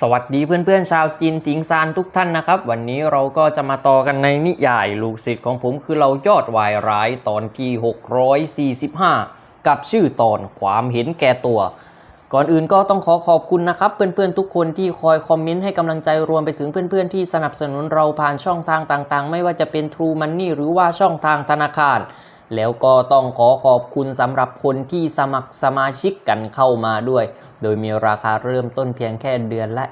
สวัสดีเพื่อนๆชาวจีนจิงซานทุกท่านนะครับ วันนี้เราก็จะมาต่อกันในนิยายลูกศิษย์ของผมคือเรายอดวายร้ายตอนที่ 645 กับชื่อตอนความเห็นแก่ตัว ก่อนอื่นก็ต้องขอขอบคุณนะครับ เพื่อนๆทุกคนที่คอยคอมเมนต์ให้กำลังใจรวมไปถึงเพื่อนๆที่สนับสนุนเราผ่านช่องทางต่างๆ ไม่ว่าจะเป็น True Money หรือว่าช่องทางธนาคาร แล้วก็ต้องขอขอบคุณสำหรับคนที่สมัครสมาชิกกันเข้ามาด้วย โดยมีราคาเริ่มต้นเพียงแค่เดือนละ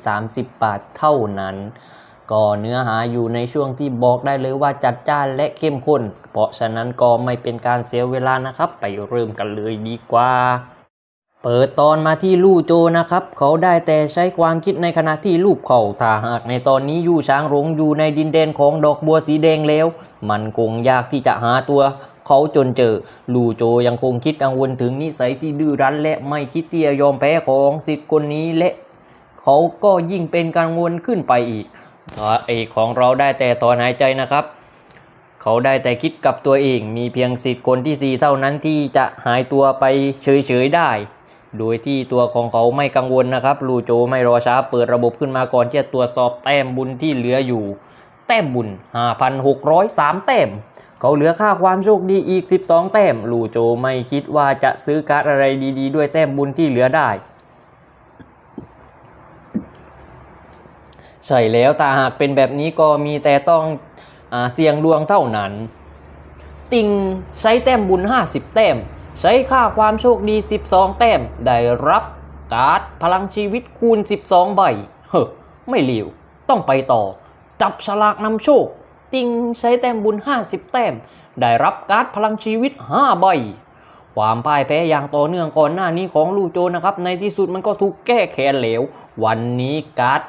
20-30 บาทเท่านั้น ก็เนื้อหาอยู่ในช่วงที่บอกได้เลยว่าจัดจ้านและเข้มข้น เพราะฉะนั้นก็ไม่เป็นการเสียเวลานะครับ ไปเริ่มกันเลยดีกว่า เปิดตอนมาที่ลู่โจนะครับ เขาได้แต่ใช้ความคิดในขณะที่ลูบเข่าถ้าหากในตอนนี้ยู่ช้างหลงอยู่ในดินแดนของดอกบัวสีแดงแล้ว มันคงยากที่จะหาตัวเขาจนเจอ ลู่โจยังคงคิดกังวลถึงนิสัยที่ดื้อรั้น และไม่คิดที่จะยอมแพ้ของสิทธิ์คนนี้และ เขาก็ยิ่งเป็นกังวลขึ้นไปอีกเอกของเราได้แต่ตอนหายใจนะครับ เขาได้แต่คิดกับตัวเองมีเพียงสิทธิ์คนที่สี่เท่านั้นที่จะหายตัวไปเฉยๆได้ โดยที่ตัวของเขาไม่กังวลนะครับลูโจไม่รอช้าเปิดระบบขึ้นมาก่อนที่จะตรวจสอบแต้มบุญที่เหลืออยู่ แต้มบุญ 5,603 แต้ม เขาเหลือค่าความโชคดีอีก 12 แต้มลูโจไม่คิดว่าจะซื้อการ์ดอะไรดีๆด้วยแต้มบุญที่เหลือได้ใช่แล้วถ้าหากเป็นแบบนี้ก็มีแต่ต้องอเสี่ยงดวงเท่านั้น ติงใช้แต้มบุญ 50 แต้ม ใช้ค่าความโชคดี 12 แต้ม ได้รับการ์ดพลังชีวิตคูณ 12 ใบ เฮ้อไม่เหลีวต้องไปต่อ จับฉลากนำโชค ติงใช้แต้มบุญ 50 แต้ม ได้รับการ์ดพลังชีวิต 5 ใบ ความพ่ายแพ้อย่างต่อเนื่องก่อนหน้านี้ของลู่โจนะครับ ในที่สุดมันก็ถูกแก้แค้นเหลว วันนี้การ์ด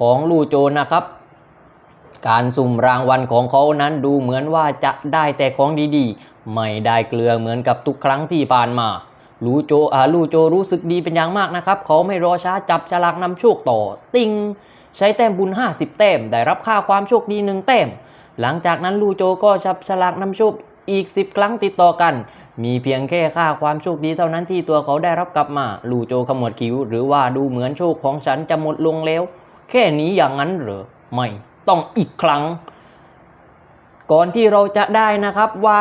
ของลู่โจนะครับการสุ่มรางวัลของเขานั้นดูเหมือนว่าจะได้แต่ของดีๆ ไม่ได้เกลือเหมือนกับทุกครั้งที่ผ่านมาลูโจอาลูโจรู้สึกดีเป็นอย่างมากนะครับ เขาไม่รอช้าจับฉลากนำโชคต่อ ติง ใช้แต้มบุญ 50 แต้ม ได้รับค่าความโชคดีหนึ่งแต้ม หลังจากนั้นลูโจก็จับฉลากนำโชคอีก 10 ครั้งติดต่อกัน มีเพียงแค่ค่าความโชคดีเท่านั้นที่ตัวเขาได้รับกลับมา ลูโจขมวดคิ้ว หรือว่าดูเหมือนโชคของฉันจะหมดลงแล้ว แค่นี้อย่างนั้นเหรอ ไม่ ต้องอีกครั้ง ก่อนที่เราจะได้นะครับว่า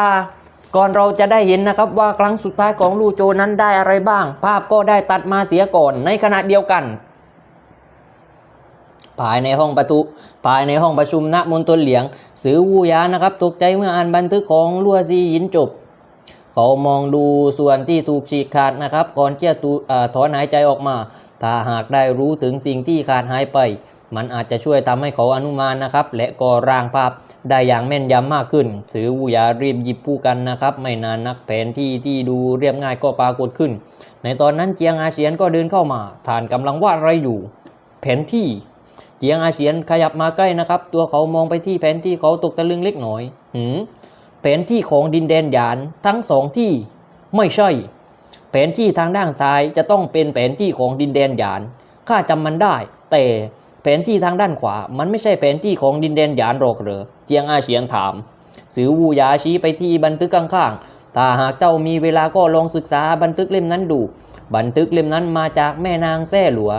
ก่อนเราจะได้เห็นนะครับว่าครั้งสุดท้ายของลูโจนั้นได้อะไรบ้าง ภาพก็ได้ตัดมาเสียก่อนในขณะเดียวกัน ภายในห้องประตู ภายในห้องประชุมณมณฑลเหลียง สือวูยานะครับตกใจเมื่ออ่านบันทึกของลัวซีหยินจบ เขามองดูส่วนที่ถูกฉีกขาดนะครับ ก่อนจะตูถอนหายใจออกมา ถ้าหากได้รู้ถึงสิ่งที่ขาดหายไป มันอาจจะช่วยทำให้เขาอนุมานนะครับ และก็ร่างภาพได้อย่างแม่นยำมากขึ้นสือวูยารีบหยิบผู้กันนะครับ ไม่นานนักแผนที่ที่ดูเรียบง่ายก็ปรากฏขึ้น ในตอนนั้นเจียงอาเฉียนก็เดินเข้ามาฐานกำลังวาดอะไรอยู่ แผนที่เจียงอาเฉียนขยับมาใกล้นะครับ ตัวเขามองไปที่แผนที่เขาตกตะลึงเล็กน้อยหืมแผนที่ของดินแดนหยานทั้งสองที่ไม่ใช่ แผนที่ทางด้านซ้ายจะต้องเป็นแผนที่ของดินแดนหยานข้าจำมันได้ แต่ ผนที่ทางด้านขวา มันไม่ใช่แผนที่ของดินแดนหยานหรอกเหรอเจียงอาเฉียงถาม สือวูยาชี้ไปที่บันทึกข้างๆ ถ้าหากเจ้ามีเวลาก็ลองศึกษาบันทึกเล่มนั้นดู บันทึกเล่มนั้นมาจากแม่นางแซ่หลัว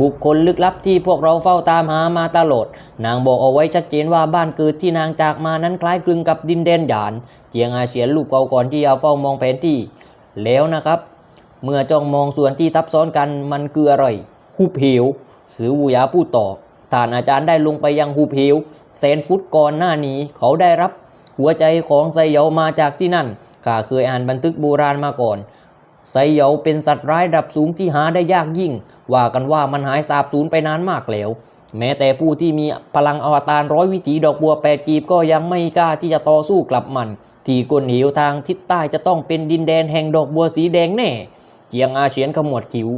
บุคคลลึกลับที่พวกเราเฝ้าตามหามาตลอด นางบอกเอาไว้ชัดเจนว่าบ้านเกิดที่นางจากมานั้นคล้ายคลึงกับดินแดนหยาน เจียงอาเฉียนลูกเก่าก่อนที่จะเฝ้ามองแผนที่ แล้วนะครับ เมื่อจ้องมองส่วนที่ทับซ้อนกันมันคืออะไรหุบเหว สือวูยาพูดต่อท่านอาจารย์ได้ลงไปยังหุบเหวแสนฟุตก่อนหน้านี้เขาได้รับหัวใจของไซเยามาจากที่นั่นข้าเคยอ่านบันทึกโบราณมาก่อนไซเยาเป็นสัตว์ร้ายระดับสูงที่หาได้ยากยิ่ง ว่ากันว่ามันหายสาบสูญไปนานมากแล้ว แม้แต่ผู้ที่มีพลังอวตารร้อยวิถีดอกบัวแปดกีบก็ยังไม่กล้าที่จะต่อสู้กลับมัน ที่ก้นเหวทางทิศใต้จะต้องเป็นดินแดนแห่งดอกบัวสีแดงแน่เจียงอาเฉียนขมวดคิ้ว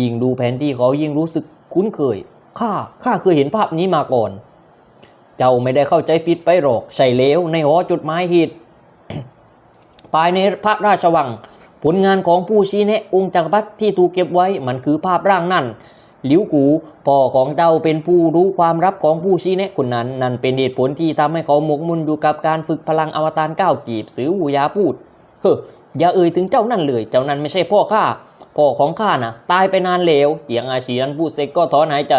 ยิ่งดูแผนที่เขายิ่งรู้สึก คุ้นเคย ข้า ข้าเคยเห็นภาพนี้มาก่อน เจ้าไม่ได้เข้าใจผิดไปหรอก ใช่แล้วในหอจดหมายเหตุภายในพระราชวัง ผลงานของผู้ชี้แนะองค์จักรพรรดิที่ถูกเก็บไว้มันคือภาพร่างนั่นหลิวกูพ่อของเจ้าเป็นผู้รู้ความลับของผู้ชี้แนะคนนั้น นั่นเป็นเหตุผลที่ทำให้เขาหมกมุ่นอยู่กับการฝึกพลังอวตารก้าวกีบสือวูยาพูด เฮ้ออย่าเอ่ยถึงเจ้านั่นเลย เจ้านั้นไม่ใช่พ่อข้า พ่อของข้าน่ะ ตายไปนานแล้วเจียงอาเฉียนพูดเสร็จก็ถอนหายใจ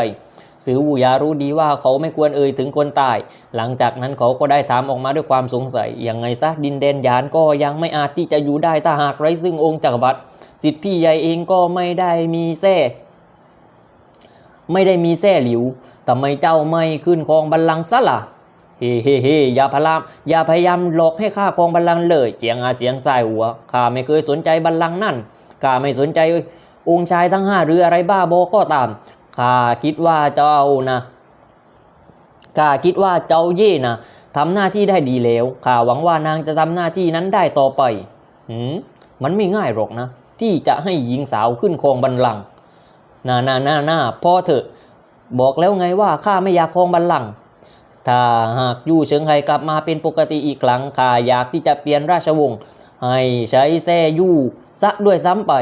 สือวูยารู้ดีว่าเขาไม่ควรเอ่ยถึงคนตาย หลังจากนั้นเขาก็ได้ถามออกมาด้วยความสงสัย ยังไงซะดินแดนยานก็ยังไม่อาจที่จะอยู่ได้ถ้าหากไร้ซึ่งองค์จักรพรรดิสิทธิพี่ใหญ่เองก็ไม่ได้มีแท้ไม่ได้มีแท้หลิวทำไมเจ้าไม่ขึ้นครองบัลลังก์ซะล่ะเฮ้เฮ้เฮ้อย่าพยายามอย่าพยายามหลอกให้ข้าครองบัลลังก์เลย เจียงอาเสียงสายหัวข้าไม่เคยสนใจบัลลังก์นั่น ข้าไม่สนใจองค์ชายทั้งห้าหรืออะไรบ้าบอก็ตามข้าคิดว่าเจ้านะข้าคิดว่าเจ้าเย่นะทำหน้าที่ได้ดีแล้วข้าหวังว่านางจะทำหน้าที่นั้นได้ต่อไปหืมมันไม่ง่ายหรอกนะ ที่จะให้หญิงสาวขึ้นครองบัลลังก์น่าน่าน่าน่าพอเถอะ บอกแล้วไงว่าข้าไม่อยากครองบัลลังก์ถ้าหากยู่เฉิงไห่กลับมาเป็นปกติอีกครั้งข้าอยากที่จะเปลี่ยนราชวงศ์ ให้ใช้แซ่ยู่ซะด้วยซ้ำไป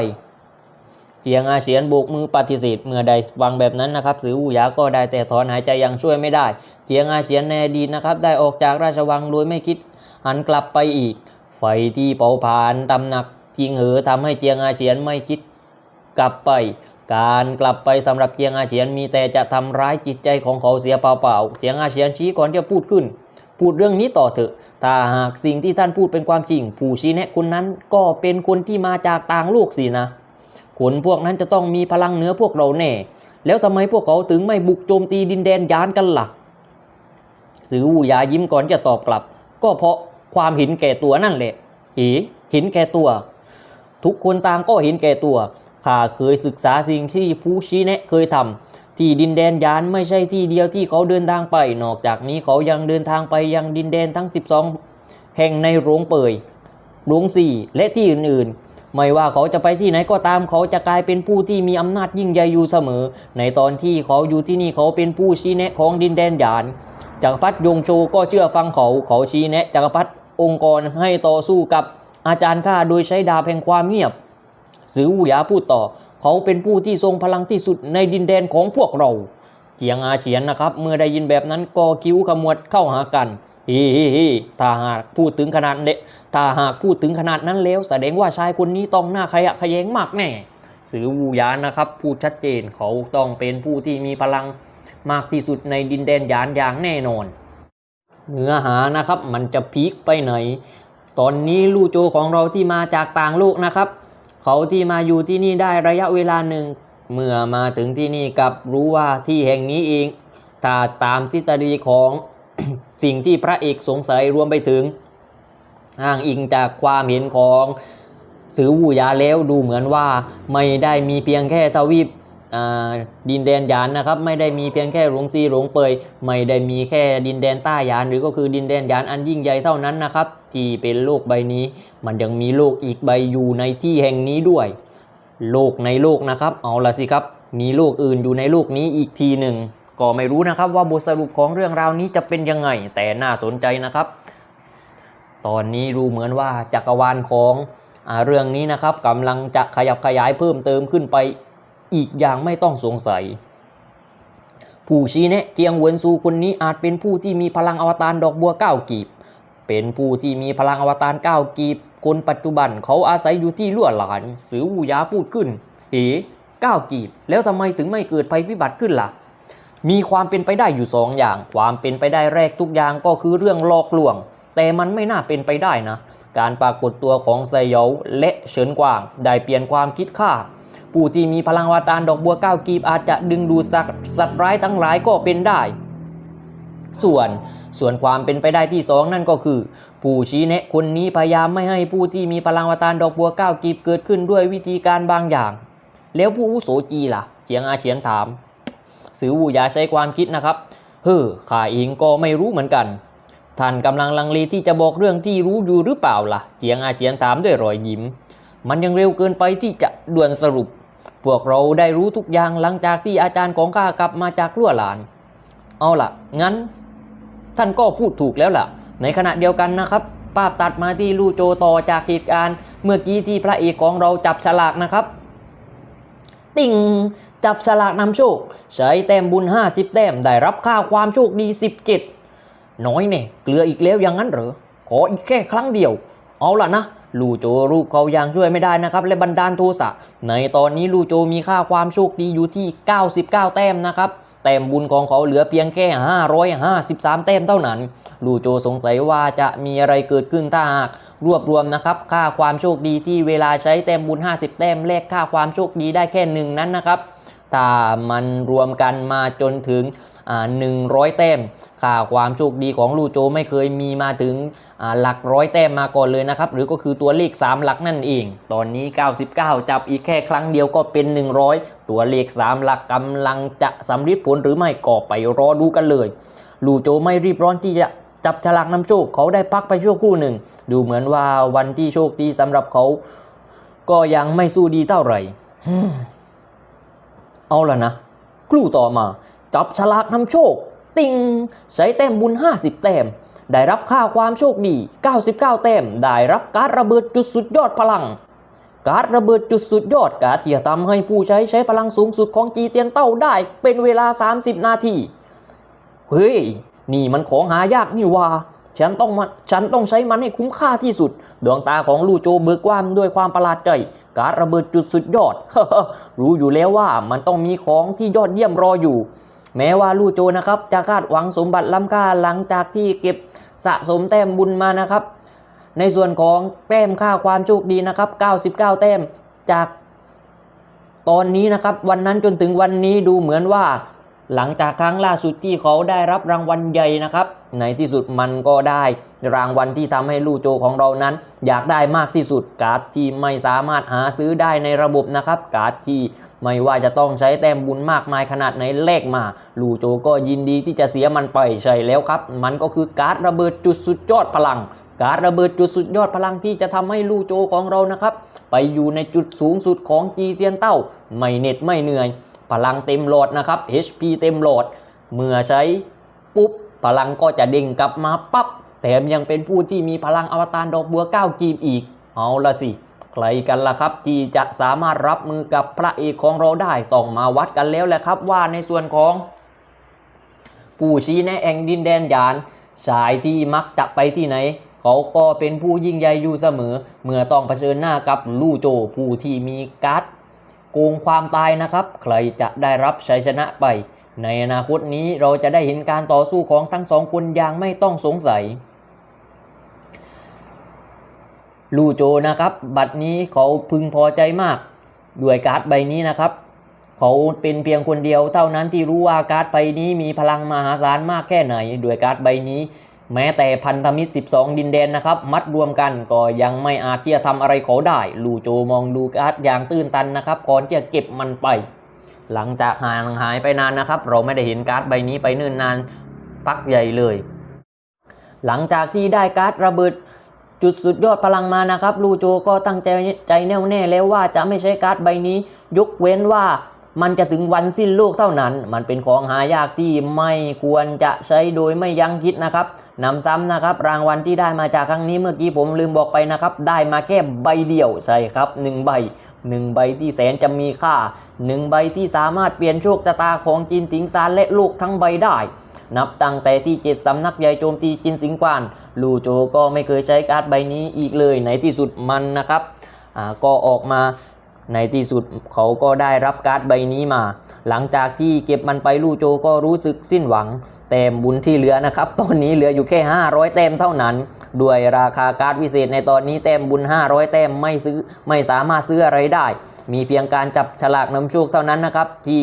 เจียงอาเฉียนโบกมือปฏิเสธเมื่อใดฟังแบบนั้นนะครับสืออูหยาก็ได้แต่ถอนหายใจยังช่วยไม่ได้เจียงอาเฉียนในอดีตนะครับได้ออกจากราชวังโดยไม่คิดหันกลับไปอีก ไฟที่เผาผลาญตำหนักจิงเหอทำให้เจียงอาเฉียนไม่คิดกลับไปการกลับไปสำหรับเจียงอาเฉียนมีแต่จะทำร้ายจิตใจของเขาเสียเปล่าๆ เจียงอาเฉียนชี้ก่อนที่จะพูดขึ้น พูดเรื่องนี้ต่อเถอะ ถ้าหากสิ่งที่ท่านพูดเป็นความจริง ผู้ชี้แนะคนนั้นก็เป็นคนที่มาจากต่างโลกสินะ คนพวกนั้นจะต้องมีพลังเหนือพวกเราแน่ แล้วทำไมพวกเขาถึงไม่บุกโจมตีดินแดนยานกันล่ะสือวูยายิ้มก่อนจะตอบกลับ ก็เพราะความเห็นแก่ตัวนั่นแหละเอ๋เห็นแก่ตัว ทุกคนต่างก็เห็นแก่ตัวข้าเคยศึกษาสิ่งที่ผู้ชี้แนะเคยทำ ที่ดินแดนยานไม่ใช่ที่เดียวที่เขาเดินทางไป นอกจากนี้เขายังเดินทางไปยังดินแดนทั้ง 12 แห่งในโรงเปยโรงสี่และที่อื่นๆ ไม่ว่าเขาจะไปที่ไหนก็ตามเขาจะกลายเป็นผู้ที่มีอำนาจยิ่งใหญ่อยู่เสมอ ในตอนที่เขาอยู่ที่นี่เขาเป็นผู้ชี้แนะของดินแดนยานจักรพรรดิยงโชก็เชื่อฟังเขาเขาชี้แนะจักรพรรดิองค์กรให้ต่อสู้กับอาจารย์ข้าโดยใช้ดาบแห่งความเงียบสือวูหยาพูดต่อ เขาเป็นผู้ที่ทรงพลังที่สุดในดินแดนของพวกเรา เจียงอาเฉียนนะครับ เมื่อได้ยินแบบนั้นก็คิ้วขมวดเข้าหากันฮิฮิฮิถ้าหากพูดถึงขนาดเนถ้าหากพูดถึงขนาดนั้นแล้ว แสดงว่าชายคนนี้ต้องหน้าขยะขยงมากแน่ สือวูยานะครับ พูดชัดเจนเขาต้องเป็นผู้ที่มีพลังมากที่สุดในดินแดนยานอย่างแน่นอน เนื้อหานะครับมันจะพีคไปไหน ตอนนี้ลู่โจของเราที่มาจากต่างโลกนะครับ เขาที่มาอยู่ที่นี่ได้ระยะเวลาหนึ่ง เมื่อมาถึงที่นี่กับรู้ว่าที่แห่งนี้เองถ้าตามทฤษฎีของสิ่งที่พระเอกสงสัยรวมไปถึงอ้างอิงจากความเห็นของสือวูยาแล้วดูเหมือนว่าไม่ได้มีเพียงแค่ทวีป ดินแดนยานนะครับไม่ได้มีเพียงแค่หลวงซีหลวงเปยไม่ได้มีแค่ดินแดนใต้ยาน หรือก็คือดินแดนยานอันยิ่งใหญ่เท่านั้นนะครับที่เป็นโลกใบนี้ มันยังมีโลกอีกใบอยู่ในที่แห่งนี้ด้วย โลกในโลกนะครับ เอาละสิครับ มีโลกอื่นอยู่ในโลกนี้อีกทีหนึ่งก็ไม่รู้นะครับว่าบทสรุปของเรื่องราวนี้จะเป็นยังไง แต่น่าสนใจนะครับ ตอนนี้ดูเหมือนว่าจักรวาลของอเรื่องนี้นะครับกำลังจะขยับขยายเพิ่มเติมขึ้นไป อีกอย่างไม่ต้องสงสัย ผู้ชี้แนะเจียงเหวินซูคนนี้อาจเป็นผู้ที่มีพลังอวตารดอกบัวเก้ากีบ เป็นผู้ที่มีพลังอวตารเก้ากีบ คนปัจจุบันเขาอาศัยอยู่ที่ลั่วหลาน สือวูยาพูดขึ้น เอ๋เก้ากีบ แล้วทำไมถึงไม่เกิดภัยพิบัติขึ้นล่ะ มีความเป็นไปได้อยู่สองอย่าง ความเป็นไปได้แรกทุกอย่างก็คือเรื่องหลอกลวง แต่มันไม่น่าเป็นไปได้นะ การปรากฏตัวของไซเยาและเฉินกวางได้เปลี่ยนความคิดข้า ผู้ที่มีพลังอวตารดอกบัวก้ากีบอาจจะดึงดูดสัตว์สัตว์ร้ายทั้งหลายก็เป็นได้ ส่วนส่วนความเป็นไปได้ที่สองนั่นก็คือ ผู้ชี้แนะคนนี้พยายามไม่ให้ผู้ที่มีพลังอวตารดอกบัวก้ากีบเกิดขึ้นด้วยวิธีการบางอย่าง แล้วผู้อาวุโสจีล่ะเจียงอาเฉียนถาม สือวูยาใช้ความคิดนะครับเฮ้อข้าเองก็ไม่รู้เหมือนกันท่านกำลังลังเลที่จะบอกเรื่องที่รู้อยู่หรือเปล่าล่ะ เจียงอาเฉียนถามด้วยรอยยิ้ม มันยังเร็วเกินไปที่จะด่วนสรุป พวกเราได้รู้ทุกอย่างหลังจากที่อาจารย์ของข้ากลับมาจากลั่วหลาน เอาล่ะ งั้นท่านก็พูดถูกแล้วล่ะ ในขณะเดียวกันนะครับ ภาพตัดมาที่ลู่โจต่อจากเหตุการณ์ เมื่อกี้ที่พระเอกของเราจับฉลากนะครับ ติ่งจับฉลากนำโชค ใช้แต้มบุญ 50 แต้มได้รับค่าความโชคดี 17 น้อยเนี่ยเกลืออีกแล้วอย่างนั้นเหรอ ขออีกแค่ครั้งเดียว เอาล่ะนะ ลูโจรูปเขายังช่วยไม่ได้นะครับและบันดาลโทสะในตอนนี้ลูโจมีค่าความโชคดีอยู่ที่ 99 แต้มนะครับแต้มบุญของเขาเหลือเพียงแค่ 553 แต้มเท่านั้น ลูโจสงสัยว่าจะมีอะไรเกิดขึ้นถ้าหากรวบรวมนะครับค่าความโชคดีที่เวลาใช้แต้มบุญ 50 แต้มแลกค่าความโชคดีได้แค่หนึ่งนั้นนะครับถ้ามันรวมกันมาจนถึง 100 แต้มค่าความโชคดีของลูโจไม่เคยมีมาถึงหลักร้อยแต้มมาก่อนเลยนะครับ หรือก็คือตัวเลข 3 หลักนั่นเอง ตอนนี้ 99 จับอีกแค่ครั้งเดียวก็เป็น 100 ตัวเลข 3 หลักกำลังจะสำลิดผลหรือไม่ก็ไปรอดูกันเลย ลูโจไม่รีบร้อนที่จะจับฉลากนำโชคเขาได้พักไปชั่วครู่หนึ่ง ดูเหมือนว่าวันที่โชคดีสำหรับเขา ก็ยังไม่สู้ดีเท่าไหร่เอาละนะ ครู่ต่อมา จับฉลากนำโชค ติงใช้แต้มบุญ 50 แต้ม ได้รับค่าความโชคดี 99 แต้ม ได้รับการระเบิดจุดสุดยอดพลัง การระเบิดจุดสุดยอดการที่จะทำให้ผู้ใช้ใช้พลังสูงสุดของจีเตียนเต้าได้เป็นเวลา 30 นาที เฮ้ย นี่มันของหายากนี่ว่าฉันต้องมาฉันต้องใช้มันให้คุ้มค่าที่สุด ดวงตาของลู่โจเบิกกว้างด้วยความประหลาดใจ การระเบิดจุดสุดยอด รู้อยู่แล้วว่ามันต้องมีของที่ยอดเยี่ยมรออยู่ แม้ว่าลู่โจนะครับจะคาดหวังสมบัติล้ำค่าหลังจากที่เก็บสะสมแต้มบุญมานะครับ ในส่วนของแต้มค่าความโชคดีนะครับ 99 แต้มจากตอนนี้นะครับ วันนั้นจนถึงวันนี้ดูเหมือนว่า หลังจากครั้งล่าสุดที่เขาได้รับรางวัลใหญ่นะครับในที่สุดมันก็ได้รางวัลที่ทำให้ลู่โจของเรานั้น อยากได้มากที่สุดการ์ดที่ไม่สามารถหาซื้อได้ในระบบนะครับ การ์ดที่ไม่ว่าจะต้องใช้แต้มบุญมากมายขนาดไหนเลขมา ลู่โจก็ยินดีที่จะเสียมันไปใช่แล้วครับ มันก็คือการ์ดระเบิดจุดสุดยอดพลัง การดระเบิดจุดสุดยอดพลังที่จะทำให้ลู่โจของเรานะครับ ไปอยู่ในจุดสูงสุดของจีเตียนเต้า ไม่เหน็ดไม่เหนื่อย พลังเต็มโหลดนะครับ HP เต็มโหลด เมื่อใช้ปุ๊บพลังก็จะเด้งกลับมาปับ๊บแถมยังเป็นผู้ที่มีพลังอวตารดอกบัว9กีบอีก เอาละสิ ใครกันล่ะครับ ที่จะสามารถรับมือกับพระเอกของเราได้ ต้องมาวัดกันแล้วแหละครับว่าในส่วนของ ผู้ชี้แนะแองดินแดนยานชายที่มักจะไปที่ไหน เขาก็เป็นผู้ยิ่งใหญ่อยู่เสมอ เมื่อต้องเผชิญหน้ากับลู่โจผู้ที่มีการ์ด โกงความตายนะครับ ใครจะได้รับชัยชนะไป ในอนาคตนี้เราจะได้เห็นการต่อสู้ของทั้งสองคนอย่างไม่ต้องสงสัย ลู่โจนะครับ บัตรนี้เขาพึงพอใจมาก ด้วยการ์ดใบนี้นะครับ เขาเป็นเพียงคนเดียวเท่านั้นที่รู้ว่าการ์ดใบนี้มีพลังมหาศาลมากแค่ไหน ด้วยการ์ดใบนี้ แม้แต่พันธมิตร 12 ดินแดนนะครับ มัดรวมกันก็ยังไม่อาจที่จะทำอะไรเขาได้ ลูโจมองดูการ์ดอย่างตื้นตันนะครับ ก่อนที่จะเก็บมันไป หลังจากห่างหายไปนานนะครับ เราไม่ได้เห็นการ์ดใบนี้ไปเนิ่นนานพักใหญ่เลย หลังจากที่ได้การ์ดระเบิดจุดสุดยอดพลังมานะครับ ลูโจก็ตั้งใจใจแน่วแน่แล้วว่าจะไม่ใช้การ์ดใบนี้ ยกเว้นว่า มันจะถึงวันสิ้นโลกเท่านั้น มันเป็นของหายากที่ไม่ควรจะใช้โดยไม่ยั้งคิดนะครับนำซ้ำนะครับ รางวัลที่ได้มาจากครั้งนี้เมื่อกี้ผมลืมบอกไปนะครับ ได้มาแค่ใบเดียวใช่ครับหนึ่งใบหนึ่งใบที่แสนจะมีค่าหนึ่งใบที่สามารถเปลี่ยนโชคชะตาของจินติงซานและโลกทั้งใบได้ นับตั้งแต่ที่เจ็ดสำนักใหญ่โจมตีจินสิงกวาน ลูโจก็ไม่เคยใช้การ์ดใบนี้อีกเลยในที่สุดมันนะครับก็ออกมา ในที่สุดเขาก็ได้รับการ์ดใบนี้มา หลังจากที่เก็บมันไปลู่โจก็รู้สึกสิ้นหวัง แต้มบุญที่เหลือนะครับ ตอนนี้เหลืออยู่แค่ 500 แต้มเท่านั้น ด้วยราคาการ์ดวิเศษในตอนนี้แต้มบุญ 500 แต้มไม่ซื้อไม่สามารถซื้ออะไรได้ มีเพียงการจับฉลากนำโชคเท่านั้นนะครับ ที่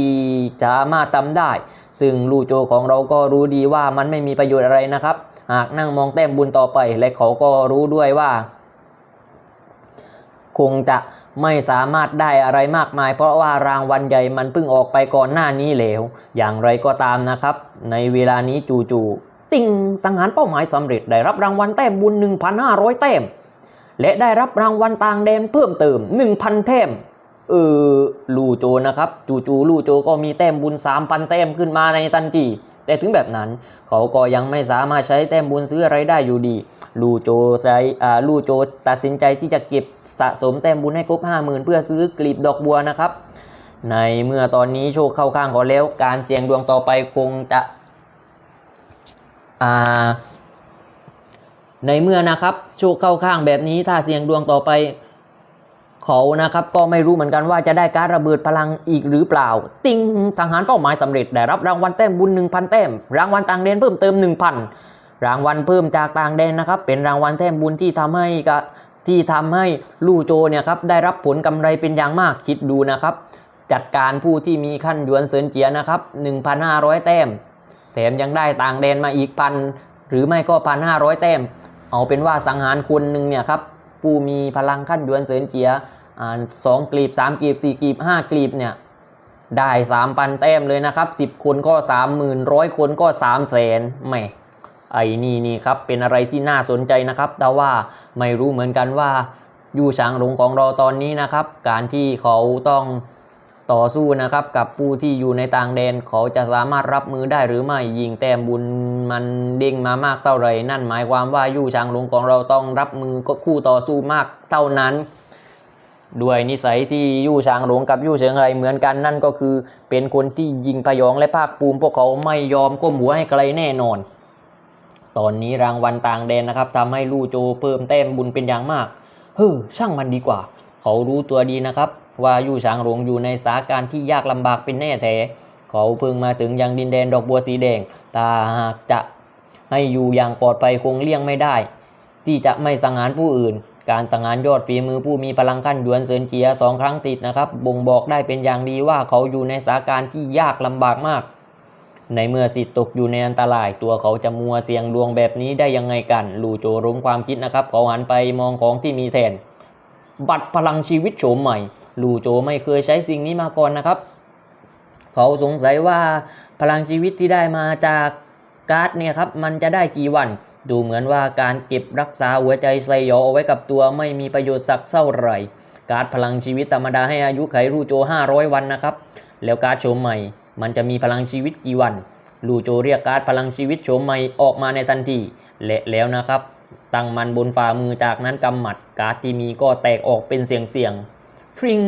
สามารถทำได้ ซึ่งลู่โจของเราก็รู้ดีว่ามันไม่มีประโยชน์อะไรนะครับ หากนั่งมองแต้มบุญต่อไป และเขาก็รู้ด้วยว่า คงจะไม่สามารถได้อะไรมากมาย เพราะว่ารางวัลใหญ่มันเพิ่งออกไปก่อนหน้านี้แล้ว อย่างไรก็ตามนะครับ ในเวลานี้จู่ๆติงสังหารเป้าหมายสำเร็จได้รับรางวัลแต้มบุญ 1,500 แต้ม และได้รับรางวัลต่างแดนเพิ่มเติม 1,000 แต้ม เออลู่โจนะครับ จู่ๆลู่โจก็มีแต้มบุญ 3,000 แต้มขึ้นมาในทันทีแต่ถึงแบบนั้นเขาก็ยังไม่สามารถใช้แต้มบุญซื้ออะไรได้อยู่ดี ลู่โจใช้อ่าลู่โจตัดสินใจที่จะเก็บสะสมแต้มบุญให้ครบ 50,000 เพื่อซื้อกลีบดอกบัวนะครับ ในเมื่อตอนนี้โชคเข้าข้างเขาแล้ว การเสี่ยงดวงต่อไปคงจะอ่าในเมื่อนะครับโชคเข้าข้างแบบนี้ถ้าเสี่ยงดวงต่อไป เขานะครับก็ไม่รู้เหมือนกันว่าจะได้การระเบิดพลังอีกหรือเปล่า ติงสังหารเป้าหมายสำเร็จได้รับรางวัลแต้มบุญ 1,000 แต้ม รางวัลต่างแดนเพิ่มเติม 1,000 รางวัลเพิ่มจากต่างแดนนะครับ เป็นรางวัลแต้มบุญที่ทำให้กที่ทำให้ลู่โจเนี่ยครับได้รับผลกำไรเป็นอย่างมากคิดดูนะครับ จัดการผู้ที่มีขั้นยวนเซินเจียนะครับ 1,500 แต้ม แถมยังได้ต่างแดนมาอีกพันหรือไม่ก็พันห้าร้อยแต้ม เอาเป็นว่าสังหารคนหนึ่งเนี่ยครับ ผู้มีพลังขั้นหยวนเสรินเจียสองกลีบสามกลีบสี่กลีบห้ากลีบเนี่ยได้สามพันแต้มเลยนะครับสิบคนก็สามหมื่นร้อยคนก็สามแสนไม่ไอ้นี่นี่ครับเป็นอะไรที่น่าสนใจนะครับ แต่ว่าไม่รู้เหมือนกันว่ายู่ฉางหลงของเราตอนนี้นะครับ การที่เขาต้อง ต่อสู้นะครับกับผู้ที่อยู่ในต่างแดนเขาจะสามารถรับมือได้หรือไม่ยิงแต้มบุญมันเด้งมามากเท่าไรนั่นหมายความว่ายู่ชางหลงของเราต้องรับมือก็คู่ต่อสู้มากเท่านั้น ด้วยนิสัยที่ยู่ชางหลงกับยู่เฉิงไรเหมือนกันนั่นก็คือ เป็นคนที่ยิงพยองและภาคภูมิพวกเขาไม่ยอมก้มหัวให้ใครแน่นอน ตอนนี้รางวัลต่างแดนนะครับทำให้ลู่โจเพิ่มแต้มบุญเป็นอย่างมากเฮ้อช่างมันดีกว่า เขารู้ตัวดีนะครับ ว่าอยู่ฉางหลงอยู่ในสถานการที่ยากลำบากเป็นแน่แท้เขาเพิ่งมาถึงยังดินแดนดอกบัวสีแดงแต่หากจะให้อยู่อย่างปลอดภัยคงเลี่ยงไม่ได้ ที่จะไม่สังหารผู้อื่น การสังหารยอดฝีมือผู้มีพลังขั้นยวนเซินเจียสองครั้งติดนะครับ บ่งบอกได้เป็นอย่างดีว่าเขาอยู่ในสถานการที่ยากลำบากมาก ในเมื่อสิทธิ์ตกอยู่ในอันตราย ตัวเขาจะมัวเสียงดวงแบบนี้ได้ยังไงกันลู่โจรุ้งความคิดนะครับ เขาหันไปมองของที่มีแทน บัตรพลังชีวิตโฉมใหม่ ลู่โจไม่เคยใช้สิ่งนี้มาก่อนนะครับ เขาสงสัยว่าพลังชีวิตที่ได้มาจากการ์ดเนี่ยครับมันจะได้กี่วัน ดูเหมือนว่าการเก็บรักษาหัวใจไซยอเอาไว้กับตัวไม่มีประโยชน์สักเท่าไหร่ การ์ดพลังชีวิตธรรมดาให้อายุไขลู่โจ 500 วันนะครับ แล้วการ์ดโฉมใหม่ มันจะมีพลังชีวิตกี่วันลูโจเรียกการ์ดพลังชีวิตโฉมใหม่ออกมาในทันทีและแล้วนะครับ ตั้งมันบนฝ่ามือจากนั้นกำหมัดการ์ดที่มีก็แตกออกเป็นเสียงเสียง พริง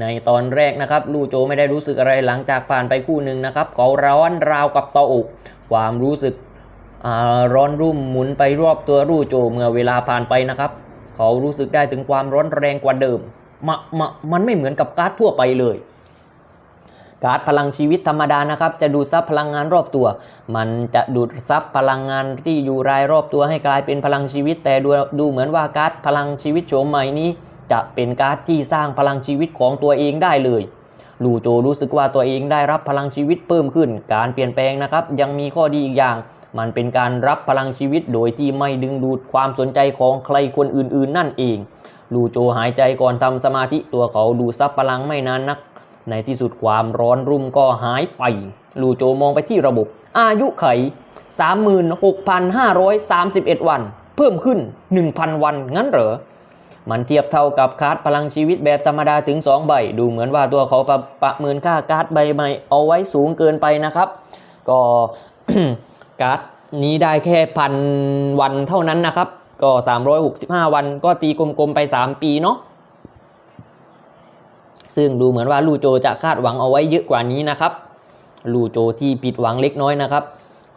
ในตอนแรกนะครับ ลูโจไม่ได้รู้สึกอะไรหลังจากผ่านไปคู่หนึ่งนะครับเขาร้อนราวกับเตาอก ความรู้สึกร้อนรุ่มหมุนไปรอบตัวลูโจเมื่อเวลาผ่านไปนะครับ เขารู้สึกได้ถึงความร้อนแรงกว่าเดิมมะมะมันไม่เหมือนกับการ์ดทั่วไปเลย การ์ดพลังชีวิตธรรมดานะครับ จะดูดซับพลังงานรอบตัว มันจะดูดซับพลังงานที่อยู่รายรอบตัวให้กลายเป็นพลังชีวิต แต่ดูดูเหมือนว่าการ์ดพลังชีวิตโฉมใหม่นี้ จะเป็นการ์ดที่สร้างพลังชีวิตของตัวเองได้เลยลูโจรู้สึกว่าตัวเองได้รับพลังชีวิตเพิ่มขึ้น การเปลี่ยนแปลงนะครับ ยังมีข้อดีอีกอย่าง มันเป็นการรับพลังชีวิตโดยที่ไม่ดึงดูดความสนใจของใครคนอื่นๆ นั่นเองลูโจหายใจก่อนทำสมาธิตัวเขาดูดซับพลังไม่นานนัก ในที่สุดความร้อนรุ่มก็หายไป ลูโจมองไปที่ระบบ อายุไข 36,531 วัน เพิ่มขึ้น 1,000 วันงั้นเหรอ มันเทียบเท่ากับการ์ดพลังชีวิตแบบธรรมดาถึง 2 ใบ ดูเหมือนว่าตัวเขาประประเมินค่าการ์ดใบใหม่เอาไว้สูงเกินไปนะครับ ก็การ์ดนี้ได้แค่พันวันเท่านั้นนะครับ ก็ 365 วันก็ตีกลมๆไป 3 ปีเนาะ ซึ่งดูเหมือนว่าลูโจจะคาดหวังเอาไว้เยอะกว่านี้นะครับ ลูโจที่ผิดหวังเล็กน้อยนะครับ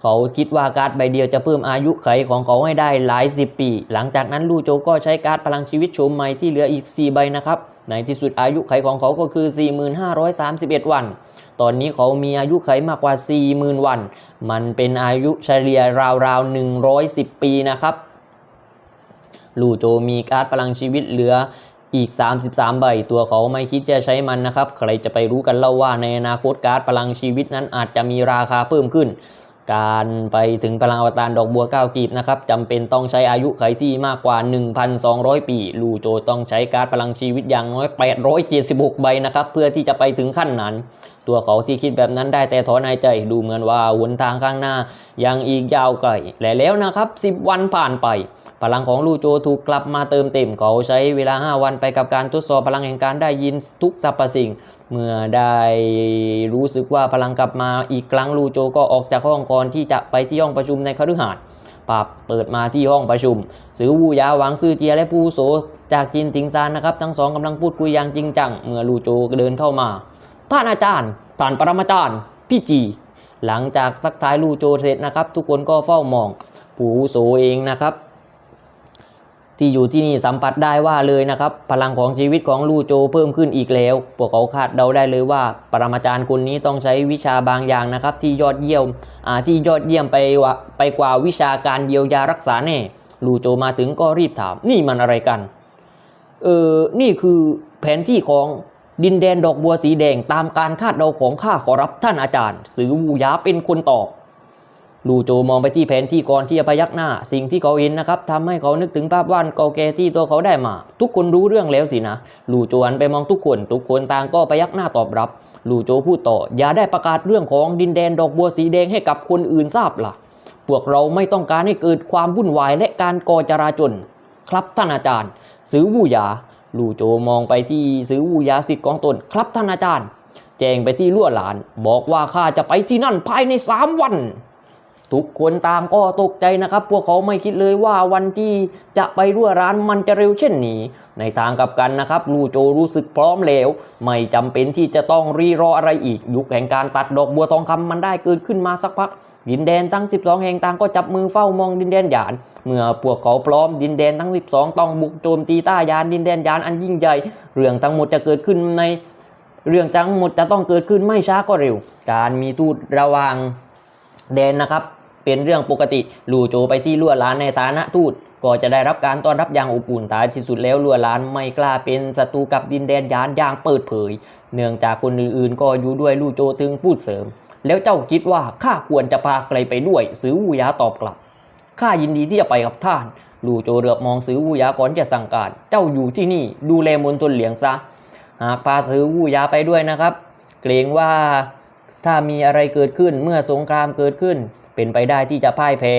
เขาคิดว่าการ์ดใบเดียวจะเพิ่มอายุไขของเขาให้ได้หลายสิบปี หลังจากนั้นลูโจก็ใช้การ์ดพลังชีวิตโฉมใหม่ที่เหลืออีก 4 ใบนะครับ ในที่สุดอายุไขของเขาก็คือ 4531 วัน ตอนนี้เขามีอายุไขมากกว่า 40,000 วัน มันเป็นอายุเฉลี่ยราวๆ 110 ปีนะครับลูโจมีการ์ดพลังชีวิตเหลือ อีก 33 ใบ ตัวเขาไม่คิดจะใช้มันนะครับ ใครจะไปรู้กันเล่าว่าในอนาคตการ์ดพลังชีวิตนั้นอาจจะมีราคาเพิ่มขึ้น การไปถึงพลังอวตารดอกบัว9กีบนะครับจำเป็นต้องใช้อายุไขที่มากกว่า 1,200 ปี ลูโจต้องใช้การ์ดพลังชีวิตอย่างน้อย 876 ใบนะครับ เพื่อที่จะไปถึงขั้นนั้น ตัวเขาที่คิดแบบนั้นได้แต่ถอนหายใจดูเหมือนว่าหนทางข้างหน้า ยังอีกยาวไกลและแล้วนะครับ 10 วันผ่านไป พลังของลูโจถูกกลับมาเติมเต็มเขาใช้เวลา 5 วันไปกับการทดสอบพลังแห่งการได้ยินทุกสรรพสิ่ง เมื่อได้รู้สึกว่าพลังกลับมาอีกครั้งลูโจก็ออกจากห้องก่อนที่จะไปที่ห้องประชุมในคฤหาสน์ปรับเปิดมาที่ห้องประชุมสือวูยาหวังซือเจียและปูโสจากจินติงซานนะครับ ทั้งสองกำลังพูดคุยอย่างจริงจังเมื่อลูโจเดินเข้ามาท่านอาจารย์ท่านปรมาจารย์พี่จี หลังจากทักทายลู่โจเสร็จนะครับ ทุกคนก็เฝ้ามองปู่อาวุโสเองนะครับ ที่อยู่ที่นี่สัมผัสได้ว่าเลยนะครับ พลังของชีวิตของลู่โจเพิ่มขึ้นอีกแล้ว พวกเขาคาดเดาได้เลยว่า ปรมาจารย์คนนี้ต้องใช้วิชาบางอย่างนะครับ ที่ยอดเยี่ยมอ่าที่ยอดเยี่ยมไปว่าไปกว่าวิชาการเยียวยารักษาแน่ลู่โจมาถึงก็รีบถาม นี่มันอะไรกันเออนี่คือแผนที่ของดินแดนดอกบัวสีแดงตามการคาดเดาของข้าขอรับท่านอาจารย์ สือวูยาเป็นคนตอบ ลูโจมองไปที่แผนที่ก่อนที่จะพยักหน้า สิ่งที่เขาเห็นนะครับทำให้เขานึกถึงภาพวาดเก่าแก่ที่ตัวเขาได้มา ทุกคนรู้เรื่องแล้วสินะลูโจหันไปมองทุกคน ทุกคนต่างก็พยักหน้าตอบรับลูโจพูดต่อ อย่าได้ประกาศเรื่องของดินแดนดอกบัวสีแดงให้กับคนอื่นทราบล่ะ พวกเราไม่ต้องการให้เกิดความวุ่นวายและการก่อจราจนครับท่านอาจารย์สือวูยาลูโจมองไปที่สือวูยาสิทธิ์ของตนครับท่านอาจารย์ แจ้งไปที่ลั่วหลาน บอกว่าข้าจะไปที่นั่นภายในสามวัน ทุกคนต่างก็ตกใจนะครับ พวกเขาไม่คิดเลยว่าวันที่จะไปรั่วร้านมันจะเร็วเช่นนี้ ในทางกลับกันนะครับ ลูโจรู้สึกพร้อมแล้ว ไม่จำเป็นที่จะต้องรีรออะไรอีก ยุคแห่งการตัดดอกบัวทองคำมันได้เกิดขึ้นมาสักพัก ดินแดนทั้ง 12 แห่งต่างก็จับมือเฝ้ามองดินแดนหยาน เมื่อพวกเขาพร้อมดินแดนทั้ง 12 ต้องบุกโจมตีต้ายานดินแดนหยานอันยิ่งใหญ่ เรื่องทั้งหมดจะเกิดขึ้นในเรื่องทั้งหมดจะต้องเกิดขึ้นไม่ช้าก็เร็ว การมีทูตระว่างแดนนะครับ เป็นเรื่องปกติลู่โจไปที่ลั่วหลานในฐานะทูตก็จะได้รับการต้อนรับอย่างอบอุ่นท้าที่สุดแล้วลั่วหลานไม่กล้าเป็นศัตรูกับดินแดนยานอย่างเปิดเผย เนื่องจากคนอื่นๆ ก็อยู่ด้วยลู่โจถึงพูดเสริม แล้วเจ้าคิดว่าข้าควรจะพาใครไปด้วยสือวูยาตอบกลับข้ายินดีที่จะไปกับท่านลู่โจเรือบมองสือวูยาก่อนจะสั่งการ เจ้าอยู่ที่นี่ดูแลมณฑลเหลียงซะหากพาสือวูยาไปด้วยนะครับ เกรงว่าถ้ามีอะไรเกิดขึ้นเมื่อสงครามเกิดขึ้น เป็นไปได้ที่จะพ่ายแพ้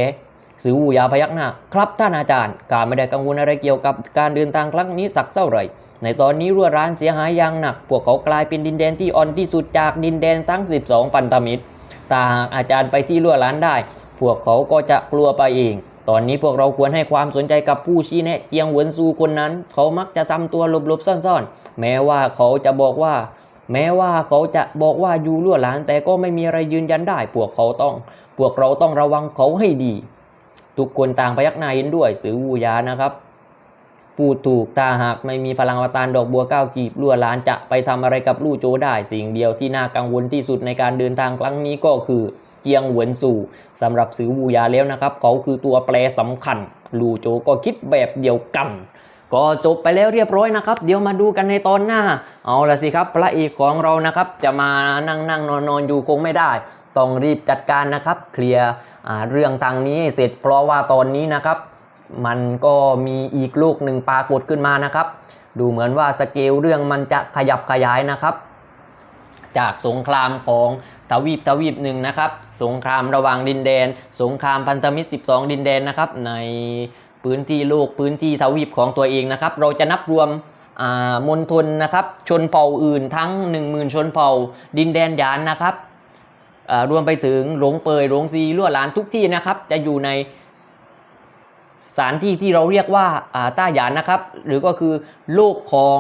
สือวูยาพยักหน้า ครับท่านอาจารย์การไม่ได้กังวลอะไรเกี่ยวกับการเดินทางครั้งนี้สักเท่าไหร่ ในตอนนี้รั่วร้านเสียหายอย่างหนัก พวกเขากลายเป็นดินแดนที่อ่อนที่สุดจากดินแดนทั้ง 12 พันธมิตรถ้าหากอาจารย์ไปที่รั่วร้านได้ พวกเขาก็จะกลัวไปเอง ตอนนี้พวกเราควรให้ความสนใจกับผู้ชี้แนะเจียงเหวินซูคนนั้น เขามักจะทำตัวหลบๆซ่อนๆ แม้ว่าเขาจะบอกว่า แม้ว่าเขาจะบอกว่าอยู่รั่วหลานแต่ก็ไม่มีอะไรยืนยันได้ พวกเขาต้อง พวกเราต้องระวังเขาให้ดี ทุกคนต่างพยักหน้าเห็นด้วยสือวูยานะครับพูดถูกตาหากไม่มีพลังอวตารดอกบัวก้าวกีบลั่วล้านจะไปทำอะไรกับลู่โจได้ สิ่งเดียวที่น่ากังวลที่สุดในการเดินทางครั้งนี้ก็คือเจียงเหวินซูสำหรับสือวูยาแล้วนะครับ เขาคือตัวแปรสำคัญ ลู่โจก็คิดแบบเดียวกัน ก็จบไปแล้วเรียบร้อยนะครับ เดี๋ยวมาดูกันในตอนหน้า เอาละสิครับ พระเอกของเรานะครับ จะมานั่งนั่งนอนนอนอยู่คงไม่ได้ ต้องรีบจัดการนะครับ เคลียร์เรื่องทางนี้ให้เสร็จ เพราะว่าตอนนี้นะครับ มันก็มีอีกลูกหนึ่งปรากฏขึ้นมานะครับ ดูเหมือนว่าสเกลเรื่องมันจะขยับขยายนะครับ จากสงครามของทวีปทวีปหนึ่งนะครับ สงครามระหว่างดินแดน สงครามพันธมิตร 12 ดินแดนนะครับ ในพื้นที่โลกพื้นที่ทวีปของตัวเองนะครับ เราจะนับรวมมณฑลนะครับ ชนเผ่าอื่นทั้ง 10,000 ชนเผ่าดินแดนยานนะครับ รวมไปถึงหลงเปยหลงซีลั่วหลานทุกที่นะครับ จะอยู่ในสถานที่ที่เราเรียกว่าอาต้าหยานนะครับ หรือก็คือโลกของ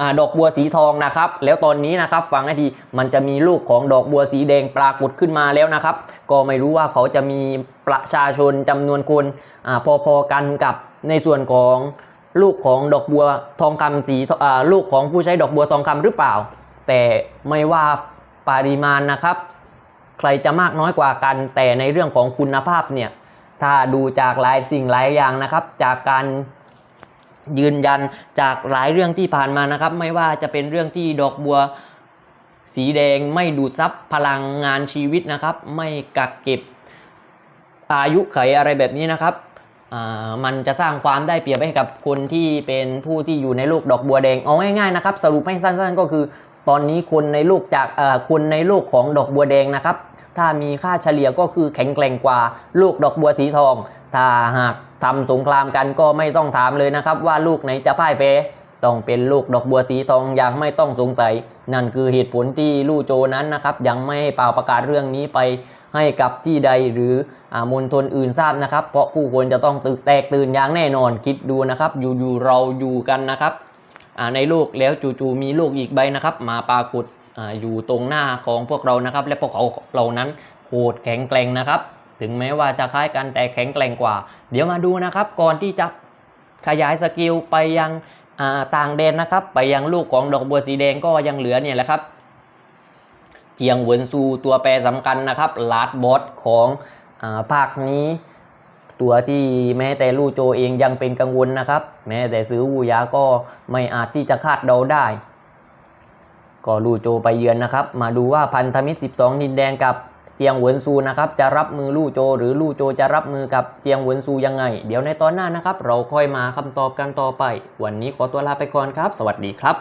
อดอกบัวสีทองนะครับ แล้วตอนนี้นะครับฟังให้ดีมันจะมีลูกของดอกบัวสีแดงปรากฏขึ้นมาแล้วนะครับ ก็ไม่รู้ว่าเขาจะมีประชาชนจำนวนคนอพอๆกันกับในส่วนของลูกของดอกบัวทองคำสีลูกของผู้ใช้ดอกบัวทองคำหรือเปล่า แต่ไม่ว่า ปริมาณนะครับ ใครจะมากน้อยกว่ากัน แต่ในเรื่องของคุณภาพเนี่ยถ้าดูจากหลายสิ่งหลายอย่างนะครับ จากการยืนยันจากหลายเรื่องที่ผ่านมานะครับ ไม่ว่าจะเป็นเรื่องที่ดอกบัวสีแดงไม่ดูดซับพลังงานชีวิตนะครับ ไม่กักเก็บอายุไขอะไรแบบนี้นะครับมันจะสร้างความได้เปรียบให้กับคนที่เป็นผู้ที่อยู่ในโลกดอกบัวแดง เอาง่ายๆนะครับ สรุปให้สั้นๆ ก็คือ ตอนนี้คนในโลกจากเอ่อคนในโลกของดอกบัวแดงนะครับ ถ้ามีค่าเฉลี่ยก็คือแข็งแกร่งกว่าลูกดอกบัวสีทอง ถ้าหากทำสงครามกันก็ไม่ต้องถามเลยนะครับ ว่าลูกไหนจะพ่ายแพ้ต้องเป็นลูกดอกบัวสีทองอย่างไม่ต้องสงสัย นั่นคือเหตุผลที่ลู่โจนั้นนะครับยังไม่ให้เป่าประกาศเรื่องนี้ไปให้กับที่ใดหรืออมณฑลอื่นทราบนะครับ เพราะผู้คนจะต้องตื่นแตกตื่นอย่างแน่นอนคิดดูนะครับ อยู่ๆเราอยู่กันนะครับ ในโลกแล้วจู่ๆมีโลกอีกใบนะครับมาปรากฏออยู่ตรงหน้าของพวกเรานะครับ และพวกเขาเหล่านั้นโคตรแข็งแกร่งนะครับ ถึงแม้ว่าจะคล้ายกันแต่แข็งแกร่งกว่า เดี๋ยวมาดูนะครับก่อนที่จะขยายสกิลไปยังต่างแดนนะครับ ไปยังลูกของดอกบัวสีแดงก็ยังเหลือเนี่ยแหละครับเจียงเหวินซูตัวแปรสำคัญนะครับลาดบอสของอภาคนี้ ตัวที่แม้แต่ลู่โจเองยังเป็นกังวลนะครับ แม้แต่ซื้อวูยาก็ไม่อาจที่จะคาดเดาได้ ก็ลู่โจไปเยือนนะครับ มาดูว่าพันธมิตร 12 ดินแดนกับเจียงหวนซูนะครับจะรับมือลู่โจ หรือลู่โจจะรับมือกับเจียงหวนซูยังไง เดี๋ยวในตอนหน้านะครับ เราค่อยมาคำตอบกันต่อไป วันนี้ขอตัวลาไปก่อนครับ สวัสดีครับ